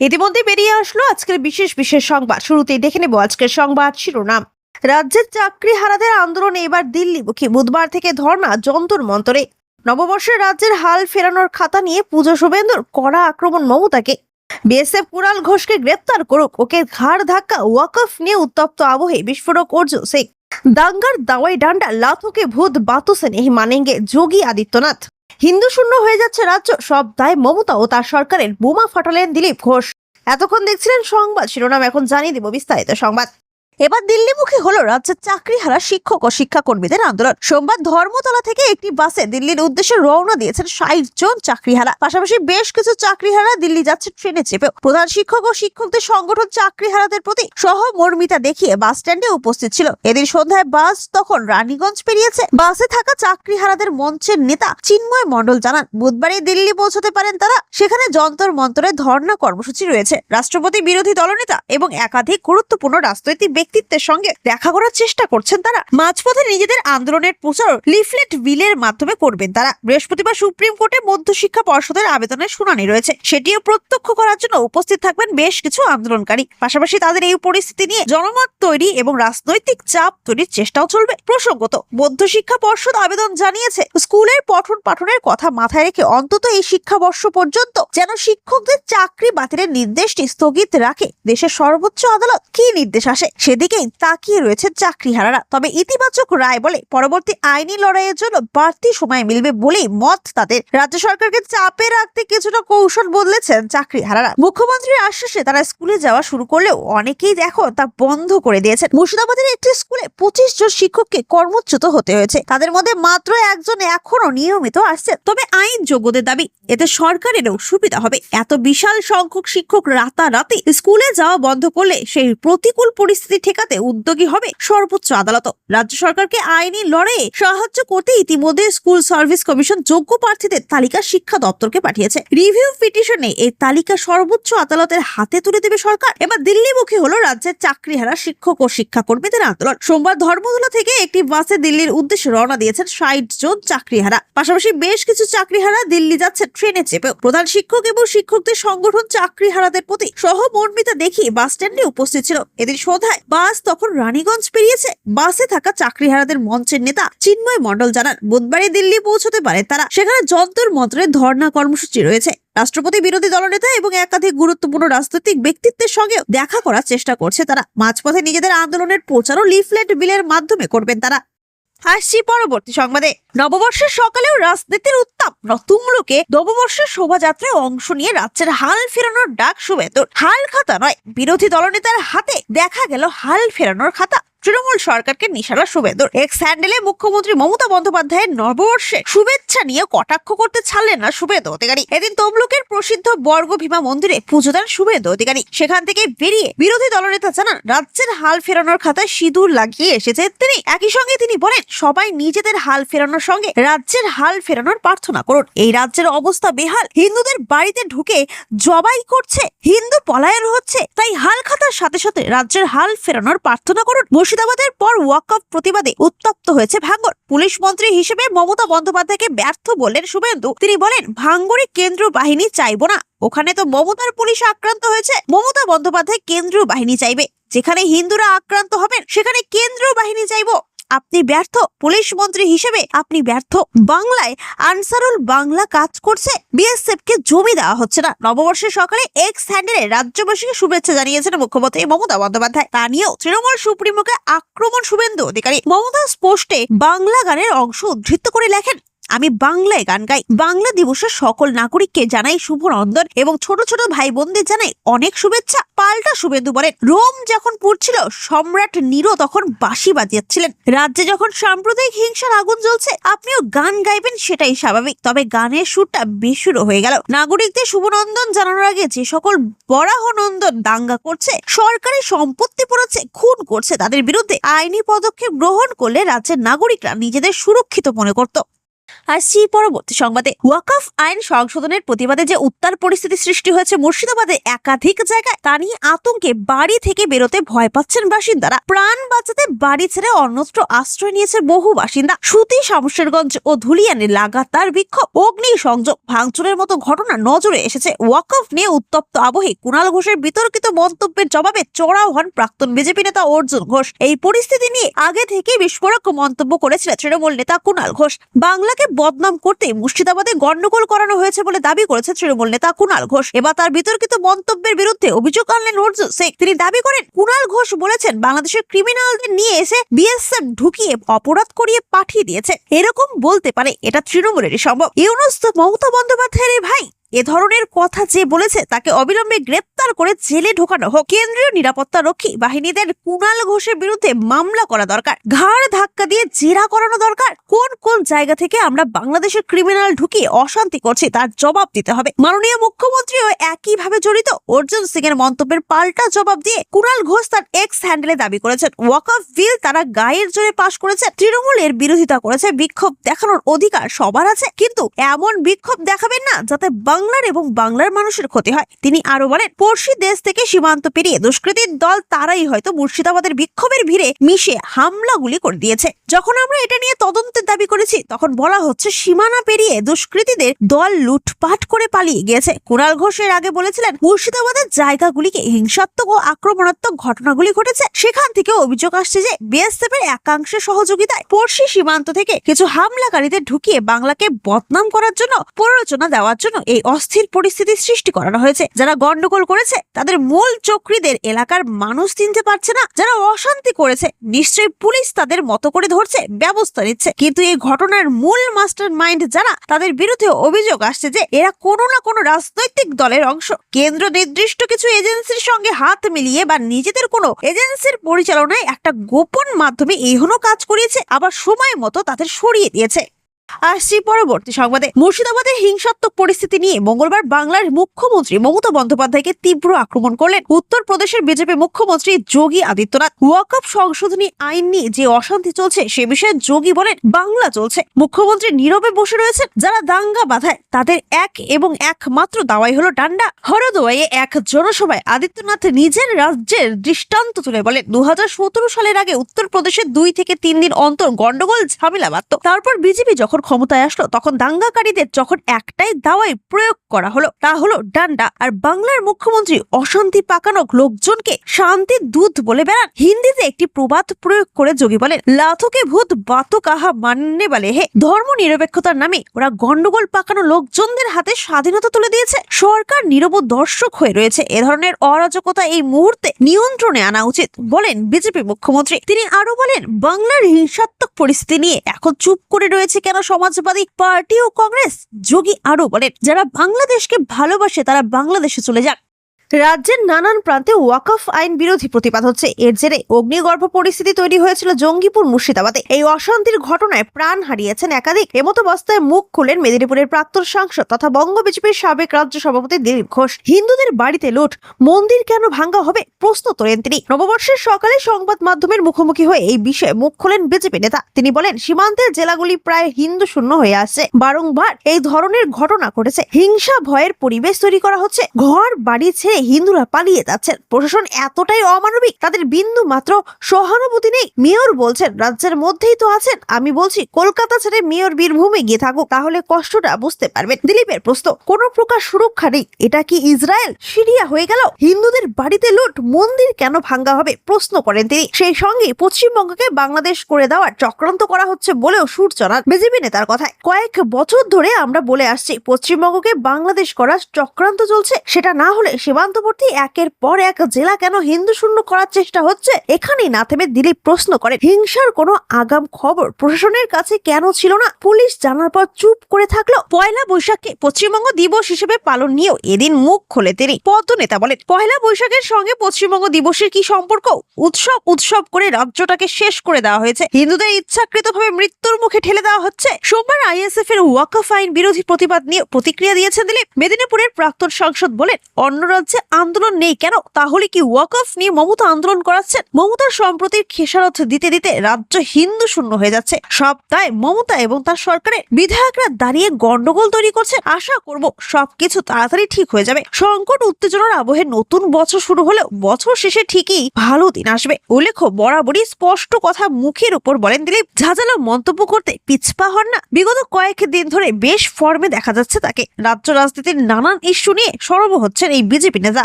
ইতিমধ্যে বেরিয়ে আসলো আজকের বিশেষ বিশেষ সংবাদ। শুরুতেই দেখে নেব আজকের সংবাদ শিরোনাম। রাজ্যের চাকরি হারাদের আন্দোলনে এবার দিল্লিমুখী। বুধবার থেকে ধর্ণা যন্তর মন্তরে। নববর্ষে রাজ্যের হাল ফেরানোর খাতা নিয়ে পুজো শুভেন্দুর কড়া আক্রমণ মমতাকে। বিএসএফ কুণাল ঘোষকে গ্রেপ্তার করুক। ওকে ঘাড় ধাক্কা, ওয়াকফ নিয়ে উত্তপ্ত আবহে বিস্ফোরক অর্জুন সিং দাঙ্গার দাওয়াই ডান্ডা লাথুকে ভূত বাতুসে নেই মানেঙ্গে যোগী আদিত্যনাথ। হিন্দু শূন্য হয়ে যাচ্ছে রাজ্য। সব দায় মমতা ও তার সরকারের বোমা ফাটালেন দিলীপ ঘোষ। এতক্ষণ দেখছিলেন সংবাদ। শিরোনাম এখন জানিয়ে দিব বিস্তারিত সংবাদ। এবার দিল্লিমুখী হলো রাজ্যের চাকরিহারা শিক্ষক ও শিক্ষাকর্মীদের আন্দোলন। সোমবার ধর্মতলা থেকে একটি বাসে দিল্লির উদ্দেশ্যে রওনা দিয়েছেন ষাট জন চাকরি চাকরিহারা। পাশাপাশি বেশ কিছু চাকরিহারা দিল্লি যাচ্ছে ট্রেনে চেপে প্রধান শিক্ষক ও শিক্ষকদের সংগঠন চাকরি চাকরিহারাদের প্রতি সহমর্মিতা দেখিয়ে বাস স্ট্যান্ডে উপস্থিত ছিল। এদিন সন্ধ্যায় বাস তখন রানীগঞ্জ পেরিয়েছে। বাসে থাকা চাকরি চাকরিহারাদের মঞ্চের নেতা চিন্ময় মণ্ডল জানান, বুধবারই দিল্লি পৌঁছতে পারেন তারা। সেখানে যন্তর মন্তরে ধর্ণা কর্মসূচি রয়েছে। রাষ্ট্রপতি, বিরোধী দলনেতা এবং একাধিক গুরুত্বপূর্ণ রাজনৈতিক ব্যক্তিত্বের সঙ্গে দেখা করার চেষ্টা করছেন তারা। মাঝপথে নিজেদের আন্দোলনের প্রচার লিফলেট বিলের মাধ্যমে করবেন তারা। বৃহস্পতিবার সুপ্রিম কোর্টে মধ্যশিক্ষা পর্ষদের আবেদনের শুনানি রয়েছে। সেটিও প্রত্যক্ষ করার জন্য উপস্থিত থাকবেন বেশ কিছু আন্দোলনকারী। পাশাপাশি তাদের এই পরিস্থিতি নিয়ে জনমত তৈরি এবং রাজনৈতিক চাপ তৈরির চেষ্টাও চলবে প্রসঙ্গত। মধ্যশিক্ষা পর্ষদ আবেদন জানিয়েছে, স্কুলের পঠন পাঠনের কথা মাথায় রেখে অন্তত এই শিক্ষাবর্ষ পর্যন্ত যেন শিক্ষকদের চাকরি বাতিলের নির্দেশটি স্থগিত রাখে। দেশের সর্বোচ্চ আদালত কি নির্দেশ আসে? সেদিকেই তাকিয়ে রয়েছে চাকরিহারারা। তবে ইতিবাচক রায় বলে পরবর্তী আইনি লড়াইয়ের জন্য বাড়তি সময় মিলবে বলেই মত তাদের। রাজ্য সরকারকে চাপে রাখতে কিছুটা কৌশল বদলেছেন চাকরিহারারা। মুখ্যমন্ত্রীর আশ্বাসে তারা স্কুলে যাওয়া শুরু করলেও অনেকেই দেখো তা বন্ধ করে দিয়েছেন। মুর্শিদাবাদের একটি স্কুলে পঁচিশ জন শিক্ষককে কর্মচ্যুত হতে হয়েছে। তাদের মধ্যে মাত্র একজন এখনও নিয়মিত আসছেন। তবে আইন যোগ্যদের দাবি, এতে সরকারেরও সুবিধা হবে। এত বিশাল সংখ্যক শিক্ষক রাতারাতি স্কুলে যাওয়া বন্ধ করলে সেই প্রতিকূল পরিস্থিতি ঠেকাতে উদ্যোগী হবে সর্বোচ্চ আদালত। রাজ্য সরকারকে আইনি লড়াইয়ে সাহায্য করতে ইতিমধ্যে স্কুল সার্ভিস কমিশন যোগ্য প্রার্থীদের তালিকা শিক্ষা দপ্তরকে পাঠিয়েছে। রিভিউ পিটিশনে এই তালিকা সর্বোচ্চ আদালতের হাতে তুলে দেবে সরকার। এবার দিল্লিমুখী হলো রাজ্যের চাকরিহারা শিক্ষক ও শিক্ষাকর্মীদের আন্দোলন। সোমবার ধর্মতলা থেকে একটি বাসে দিল্লির উদ্দেশ্যে রওনা দিয়েছেন ষাট জন চাকরিহারা। পাশাপাশি বেশ কিছু চাকরিহারা দিল্লি যাচ্ছে ট্রেনে চেপেও। প্রধান শিক্ষক এবং শিক্ষকদের সংগঠন চাকরিহারাদের প্রতি সহমর্মিতা দেখিয়ে বাস স্ট্যান্ডে উপস্থিত ছিল। এদিন সন্ধ্যায় বাস তখন রানীগঞ্জ পেরিয়েছে। বাসে থাকা চাকরিহারাদের মঞ্চের নেতা চিন্ময় মন্ডল জানান, বুধবারই দিল্লি পৌঁছতে পারে তারা। সেখানে যন্তর মন্ত্রের ধর্ণা কর্মসূচি রয়েছে। রাষ্ট্রপতি বিরোধী দলনেতা এবং একাধিক গুরুত্বপূর্ণ রাজনৈতিক ব্যক্তিত্বের সঙ্গে দেখা করার চেষ্টা করছে তারা। মাঝপথে নিজেদের আন্দোলনের প্রচার ও লিফলেট বিলের মাধ্যমে করবেন তারা। আসছি পরবর্তী সংবাদে। নববর্ষের সকালেও রাজনীতির উত্তাপ তুমলুকে নববর্ষের শোভাযাত্রায় অংশ নিয়ে রাজ্যের হাল ফেরানোর ডাক শুভেন্দুর। হাল খাতা নয়, বিরোধী দলনেতার হাতে দেখা গেল হাল ফেরানোর খাতা। তৃণমূল সরকারকে নিশালা শুভেন্দুর। এক্স হ্যান্ডেলে মুখ্যমন্ত্রী মমতা বন্দ্যোপাধ্যায়ের নববর্ষে শুভেচ্ছা নিয়ে কটাক্ষ করতে ছাড়লেন না শুভেন্দু অধিকারী। এদিন তমলুকের প্রসিদ্ধ বর্গ ভীমা মন্দিরে পুজো দেন শুভেন্দু অধিকারী। সেখান থেকে বেরিয়ে বিরোধী দলনেতা জানান, রাজ্যের হাল ফেরানোর খাতায় সিঁদুর লাগিয়ে এসেছে তিনি। একই সঙ্গে তিনি বলেন, সবাই নিজেদের হাল ফেরানোর সঙ্গে রাজ্যের হাল ফেরানোর প্রার্থনা করুন। এই রাজ্যের অবস্থা বেহাল। হিন্দুদের বাড়িতে ঢুকে জবাই করছে। হিন্দু পলায়ন হচ্ছে। তাই হাল খাতার সাথে সাথে রাজ্যের হাল ফেরানোর প্রার্থনা করুন। মুর্শিদাবাদের পর ওয়াকফ প্রতিবাদে উত্তপ্ত হয়েছে ভাঙ্গর। পুলিশ মন্ত্রী হিসেবে মমতা বন্দ্যোপাধ্যায়কে ব্যর্থ বললেন শুভেন্দু। তিনি বলেন, ভাঙ্গরে কেন্দ্র বাহিনী চাইব না। ওখানে তো মমতার পুলিশ আক্রান্ত হয়েছে। মমতা বন্দ্যোপাধ্যায় কেন্দ্রীয় বাহিনী চাইবে। যেখানে হিন্দুরা আক্রান্ত হবেন, সেখানে কেন্দ্রীয় বাহিনী চাইব। আপনি ব্যর্থ। পুলিশ মন্ত্রী হিসেবে আপনি ব্যর্থ। বাংলায় আনসারুল বাংলা কাজ করছে। বিএসএফ কে জমি দেওয়া হচ্ছে না। নববর্ষের সকালে এক্স হ্যান্ডেলে রাজ্যবাসীকে শুভেচ্ছা জানিয়েছেন মুখ্যমন্ত্রী মমতা বন্দ্যোপাধ্যায়। তা নিয়েও তৃণমূল সুপ্রিমোকে আক্রমণ শুভেন্দু অধিকারী। মমতা স্পষ্টে বাংলা গানের অংশ উদ্ধৃত করে লেখেন। আমি বাংলায় গান গাই। বাংলা দিবসের সকল নাগরিককে জানাই শুভ নন্দন এবং ছোট ছোট ভাই বোনদের জানাই অনেক শুভেচ্ছা। পাল্টা শুভেন্দু বলেন, রোম যখন পুড়ছিল, সম্রাট নিরো তখন বাঁশি বাজিয়েছিলেন। রাজ্যে যখন সাম্প্রদায়িক হিংসার আগুন জ্বলছে, আপনিও গান গাইবেন সেটাই স্বাভাবিক। তবে গানের সুরটা বেসুরো হয়ে গেল। নাগরিকদের শুভনন্দন জানানোর আগে যে সকল বরাহ নন্দন দাঙ্গা করছে সরকারি সম্পত্তি পোড়াচ্ছে খুন করছে তাদের বিরুদ্ধে আইনি পদক্ষেপ গ্রহণ করলে রাজ্যের নাগরিকরা নিজেদের সুরক্ষিত মনে করত। আসছি পরবর্তী সংবাদে, ওয়াকফ আইন সংশোধনের প্রতিবাদে যে উত্তাল পরিস্থিতি সৃষ্টি হয়েছে মুর্শিদাবাদে একাধিক জায়গায়, তা নিয়ে আতঙ্কে বাড়ি থেকে বেরোতে ভয় পাচ্ছেন বাসিন্দারা। প্রাণ বাঁচাতে বাড়ি ছেড়ে অন্যত্র আশ্রয় নিয়েছে বহু বাসিন্দা। সুতি, শামশেরগঞ্জ ও ধুলিয়ানে লাগাতার বিক্ষোভ। অগ্নি সংযোগ ভাঙচুরের মতো ঘটনা নজরে এসেছে। ওয়াকফ নিয়ে উত্তপ্ত আবহে কুণাল ঘোষের বিতর্কিত মন্তব্যের জবাবে চড়াও হন প্রাক্তন বিজেপি নেতা অর্জুন ঘোষ। এই পরিস্থিতি নিয়ে আগে থেকে বিস্ফোরক মন্তব্য করেছিলেন তৃণমূল নেতা কুণাল ঘোষ। বাংলাকে বদনাম করতে মুর্শিদাবাদে গন্ডগোল করানো হয়েছে বলে দাবি করেছে তৃণমূল নেতা কুণাল ঘোষ। এবার তার বিতর্কিত মন্তব্যের বিরুদ্ধে অভিযোগ আনলেন অর্জুন শেখ তিনি দাবি করেন কুণাল ঘোষ বলেছেন, বাংলাদেশের ক্রিমিনালদের নিয়ে এসে বিএসএফ ঢুকিয়ে অপরাধ করিয়ে পাঠিয়ে দিয়েছে। এরকম বলতে পারে এটা তৃণমূলেরই সম্ভব। ইউনুস তো মমতা বন্দ্যোপাধ্যায়ের ভাই। এ ধরনের কথা যে বলেছে, তাকে অবিলম্বে গ্রেপ্তার করে জেলে ঢোকানো হোক। কেন্দ্রীয় নিরাপত্তা রক্ষী বাহিনীদের কুণাল ঘোষের বিরুদ্ধে মামলা করা দরকার। ঘাড় ধাক্কা দিয়ে জেরা করানো দরকার। কোন কোন জায়গা থেকে আমরা বাংলাদেশের ক্রিমিনাল ঢুকিয়ে অশান্তি করছি তার জবাব দিতে হবে। মাননীয় মুখ্যমন্ত্রীও একইভাবে জড়িত। অর্জুন সিং এর মন্তব্যের পাল্টা জবাব দিয়ে কুণাল ঘোষ তার এক্স হ্যান্ডেলে দাবি করেছেন। ওয়াক অফ বিল তারা গায়ের জোরে পাশ করেছে। তৃণমূলের বিরোধিতা করেছে। বিক্ষোভ দেখানোর অধিকার সবার আছে। কিন্তু এমন বিক্ষোভ দেখাবেন না যাতে বাংলার এবং বাংলার মানুষের ক্ষতি হয়। তিনি আরও বলেন, পড়শি দেশ থেকে সীমান্ত পেরিয়ে দুষ্কৃতীর দল তারাই হয়তো মুর্শিদাবাদের বিক্ষোভের ভিড়ে মিশে হামলাগুলি করে দিয়েছে। যখন আমরা এটা নিয়ে তদন্তের দাবি করেছি, তখন বলা হচ্ছে সীমানা পেরিয়ে দুষ্কৃতীদের দল লুটপাট করে পালিয়ে গিয়েছে। কুণাল ঘোষের আগে বলেছিলেন, মুর্শিদাবাদের জায়গাগুলিকে হিংসাত্মক ও আক্রমণাত্মক ঘটনাগুলি ঘটেছে। সেখান থেকে অভিযোগ আসছে যে বিএসএফ এর একাংশের সহযোগিতায় পড়শি সীমান্ত থেকে কিছু হামলাকারীদের ঢুকিয়ে বাংলাকে বদনাম করার জন্য, প্ররোচনা দেওয়ার জন্য এই অস্থির পরিস্থিতি সৃষ্টি করানো হয়েছে। যারা গন্ডগোল করেছে, তাদের মূল চক্রীদের এলাকার মানুষ চিনতে পারছে না। যারা অশান্তি করেছে, নিশ্চয়ই পুলিশ তাদের মতো করে ধরছে, ব্যবস্থা নিচ্ছে। কিন্তু এই ঘটনার মূল মাস্টার মাইন্ড যারা, তাদের বিরুদ্ধে অভিযোগ আসছে যে এরা কোনো না কোনো রাজনৈতিক দলের অংশ। কেন্দ্র নির্দিষ্ট কিছু এজেন্সির সঙ্গে হাত মিলিয়ে বা নিজেদের কোনো এজেন্সির পরিচালনায় একটা গোপন মাধ্যমে হলো কাজ করিয়েছে, আবার সময় মতো তাদের সরিয়ে দিয়েছে। আসছি পরবর্তী সংবাদে। মুর্শিদাবাদে হিংসাত্মক পরিস্থিতি নিয়ে মঙ্গলবার বাংলার মুখ্যমন্ত্রী মমতা বন্দ্যোপাধ্যায়কে তীব্র আক্রমণ করলেন। উত্তরপ্রদেশের বিজেপি মুখ্যমন্ত্রী যোগী আদিত্যনাথ। ওয়াকফ সংশোধনী আইন নিয়ে যে অশান্তি চলছে, সে বিষয়ে যোগী বলেন, বাংলা চলছে। মুখ্যমন্ত্রী নীরবে বসে রয়েছেন, যারা দাঙ্গা বাধায়, তাদের এক এবং একমাত্র দাওয়াই হলো ডান্ডা। হরদোয়াইয়ে এক জনসভায় আদিত্যনাথ নিজের রাজ্যের দৃষ্টান্ত তুলে বলেন দু হাজার সতেরো সালের আগে উত্তর উত্তরপ্রদেশের দুই থেকে তিন দিন অন্তর গন্ডগোল, ঝামেলা বাঁধত। তারপর বিজেপি যখন ক্ষমতায় আসলো, তখন দাঙ্গাকারীদের যখন একটাই দাওয়াই প্রয়োগ করা হলো, তা হলো ডান্ডা। আর বাংলার মুখ্যমন্ত্রী অশান্তি পাকানো লোকজনকে শান্তির দুধ বলে বেড়ান। হিন্দিতে একটি প্রবাদ প্রয়োগ করে যোগী বলেন, লাথুকে ভূত বাতো কাহা মাননে বলে হে। ধর্ম নিরপেক্ষতার নামে ওরা গন্ডগোল পাকানো লোকজনদের হাতে স্বাধীনতা তুলে দিয়েছে। সরকার নীরব দর্শক হয়ে রয়েছে। এ ধরনের অরাজকতা এই মুহূর্তে নিয়ন্ত্রণে আনা উচিত, বলেন বিজেপি মুখ্যমন্ত্রী। তিনি আরও বলেন, বাংলার হিংসাত্মক পরিস্থিতি নিয়ে এখন চুপ করে রয়েছে কেন সমাজবাদী পার্টি ও কংগ্রেস যোগী আরও বলেন যারা বাংলাদেশকে ভালোবাসে তারা বাংলাদেশে চলে যাক। রাজ্যের নানান প্রান্তে ওয়াকফ আইন বিরোধী প্রতিবাদ হচ্ছে। এর জেরে অগ্নিগর্ভ পরিস্থিতি তৈরি হয়েছিল জঙ্গিপুর, মুর্শিদাবাদে। এই অশান্তির ঘটনায় প্রাণ হারিয়েছেন একাধিক। এমতো অবস্থায় মুখ খুলেন মেদিনীপুরের প্রাক্তন সাংসদ তথা বঙ্গ বিজেপির সাবেক রাজ্য সভাপতি দিলীপ ঘোষ। হিন্দুদের বাড়িতে লুট, মন্দির কেন ভাঙ্গা হবে? প্রশ্ন তোলেন তিনি। নববর্ষের সকালে সংবাদ মাধ্যমের মুখোমুখি হয়ে এই বিষয়ে মুখ খোলেন বিজেপি নেতা। তিনি বলেন, সীমান্তের জেলাগুলি প্রায় হিন্দু শূন্য হয়ে আসছে বারংবার এই ধরনের ঘটনা ঘটেছে। হিংসা, ভয়ের পরিবেশ তৈরি করা হচ্ছে। ঘর, বাড়ি ছেড়ে হিন্দুরা পালিয়ে যাচ্ছেন। প্রশাসন এতটাই অমানবিক, তাদের বিন্দু মাত্র সহানুভূতি নেই। মেয়র বলছেন, রাজ্যের মধ্যেই তো আছেন। আমি বলছি, কলকাতা ছেড়ে মেয়র বীরভূমে গিয়ে থাকুক, তাহলে কষ্টটা বুঝতে পারবেন। দিলীপের প্রশ্ন, কোন প্রকার সুরক্ষা নেই। এটা কি ইসরায়েল? সিরিয়া হয়ে গেল? হিন্দুদের বাড়িতে লুট, মন্দির কেন ভাঙ্গা হবে? প্রশ্ন করেন তিনি। সেই সঙ্গে পশ্চিমবঙ্গকে বাংলাদেশ করে দেওয়ার চক্রান্ত করা হচ্ছে বলেও সুর চড়ান বিজেপি নেতার কথায়। কয়েক বছর ধরে আমরা বলে আসছি, পশ্চিমবঙ্গকে বাংলাদেশ করার চক্রান্ত চলছে। সেটা না হলে সীমান্তবর্তী একের পর এক জেলা কেন হিন্দু শূন্য করার চেষ্টা হচ্ছে? এখানেই না থেমে দিলীপ প্রশ্ন করেন হিংসার কোনো আগাম খবর প্রশাসনের কাছে কেন ছিল না? পুলিশ জানার পর চুপ করে থাকল। পয়লা বৈশাখকে পশ্চিমবঙ্গ দিবস হিসেবে পালন নিয়েও এদিন মুখ খোলে তিনি। পদ্ম নেতা বলেন, পয়লা বৈশাখের সঙ্গে পশ্চিমবঙ্গ দিবসের কি সম্পর্ক? উৎসব উৎসব করে রাজ্যটাকে শেষ করে দেওয়া হয়েছে। হিন্দুদের ইচ্ছাকৃতভাবে মৃত্যুর মুখে ঠেলে দেওয়া হচ্ছে। সোমবার আইএসএফ এর ওয়াকফ আইন বিরোধী প্রতিবাদ নিয়ে প্রতিক্রিয়া দিয়েছেন দিলীপ। মেদিনীপুরের প্রাক্তন সাংসদ বলেন, অন্য রাজ্যে রাজ্যে আন্দোলন নেই কেন? তাহলে কি ওয়াক অফ নিয়ে মমতা আন্দোলন করাচ্ছেন? মমতার সম্প্রতির খেসারত দিতে দিতে রাজ্য হিন্দু শূন্য হয়ে যাচ্ছে। সব তাই মমতা এবং তার সরকারের বিধায়করা দাঁড়িয়ে গন্ডগোল তৈরি করছে। আশা করব সবকিছু তাড়াতাড়ি ঠিক হয়ে যাবে। সংকট উত্তেজনার আবহে নতুন বছর শুরু হলেও বছর শেষে ঠিকই ভালো দিন আসবে। উল্লেখ্য, বরাবরই স্পষ্ট কথা মুখের উপর বলেন দিলীপ। ঝাঁঝালো মন্তব্য করতে পিছপা হন না। বিগত কয়েক দিন ধরে বেশ ফর্মে দেখা যাচ্ছে তাকে। রাজ্য রাজনীতির নানান ইস্যু নিয়ে সরব হচ্ছেন এই বিজেপি নেতা